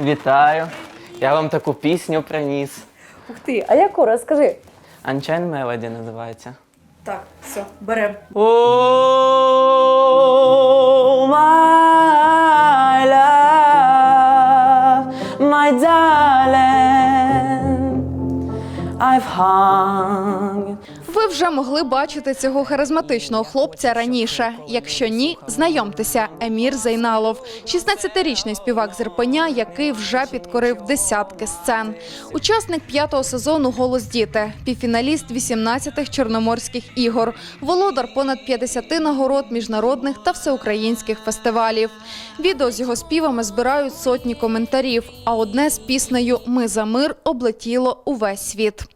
Вітаю. Я вам таку пісню приніс. Ух ти, а яку розкажи? Unchained Melody називається. Так, все, беремо. I've hung. Ви вже могли бачити цього харизматичного хлопця раніше. Якщо ні, знайомтеся, Емір Зайналов, 16-річний співак з Ірпеня, який вже підкорив десятки сцен. Учасник п'ятого сезону Голос діти, півфіналіст 18-х чорноморських ігор, володар понад 50 нагород міжнародних та всеукраїнських фестивалів. Відео з його співами збирають сотні коментарів. А одне з піснею Ми за мир облетіло увесь світ.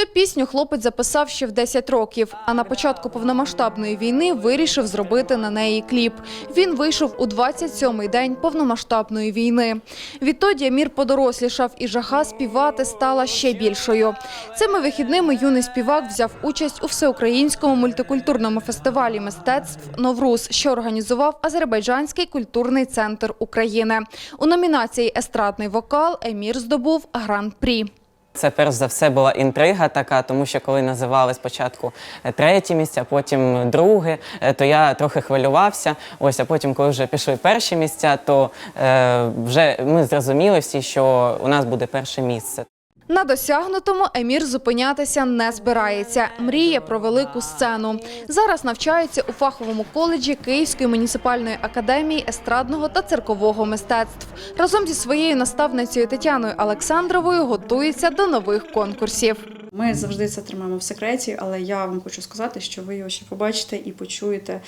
Цю пісню хлопець записав ще в 10 років, а на початку повномасштабної війни вирішив зробити на неї кліп. Він вийшов у 27-й день повномасштабної війни. Відтоді Амір подорослішав, і жага співати стала ще більшою. Цими вихідними юний співак взяв участь у всеукраїнському мультикультурному фестивалі мистецтв Новруз, що організував Азербайджанський культурний центр України. У номінації Естрадний вокал Емір здобув гран-прі. Це перш за все була інтрига така, тому що коли називали спочатку е, третє місце, а потім друге, е, то я трохи хвилювався. Ось, а потім, коли вже пішли перші місця, то е, вже ми зрозуміли всі, що у нас буде перше місце. На досягнутому Емір зупинятися не збирається. Мріє про велику сцену. Зараз навчається у фаховому коледжі Київської муніципальної академії естрадного та циркового мистецтв. Разом зі своєю наставницею Тетяною Олександровою готується до нових конкурсів. Ми завжди це тримаємо в секреті, але я вам хочу сказати, що ви його ще побачите і почуєте е,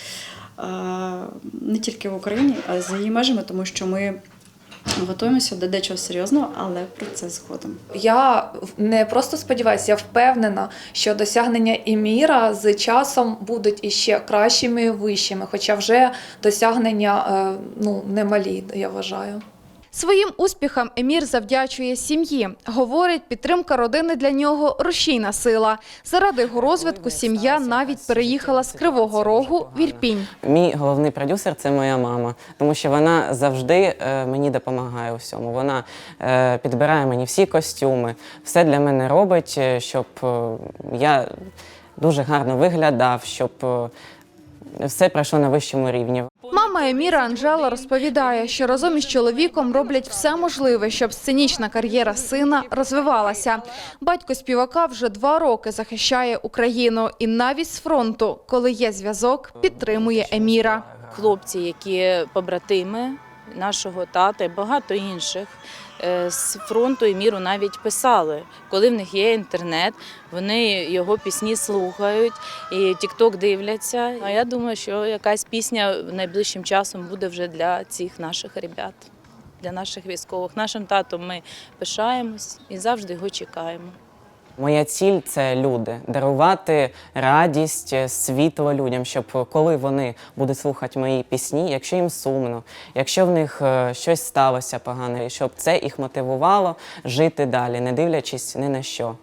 не тільки в Україні, а й за її межами, тому що ми готуємося до дечого серйозного, але про це згодом. Я не просто сподіваюся, я впевнена, що досягнення Еміра з часом будуть іще кращими і вищими, хоча вже досягнення е, ну, немалі, я вважаю. Своїм успіхам Емір завдячує сім'ї. Говорить, підтримка родини для нього рушійна сила. Заради його розвитку сім'я навіть переїхала з Кривого Рогу в Ірпінь. Мій головний продюсер це моя мама, тому що вона завжди е, мені допомагає у всьому. Вона е, підбирає мені всі костюми, все для мене робить, е, щоб я дуже гарно виглядав, щоб все пройшло на вищому рівні. Мама Еміра Анжела розповідає, що разом із чоловіком роблять все можливе, щоб сценічна кар'єра сина розвивалася. Батько співака вже два роки захищає Україну і навіть з фронту, коли є зв'язок, підтримує Еміра. хлопці, які побратими нашого тата і багато інших е, з фронту і міру навіть писали. Коли в них є інтернет, вони його пісні слухають і тікток дивляться. А я думаю, що якась пісня найближчим часом буде вже для цих наших ребят, для наших військових. Нашим татом ми пишаємось і завжди його чекаємо. Моя ціль це люди, дарувати радість, е, світло людям, щоб коли вони будуть слухати мої пісні, якщо їм сумно, якщо в них е, щось сталося погане, щоб це їх мотивувало жити далі, не дивлячись ні на що.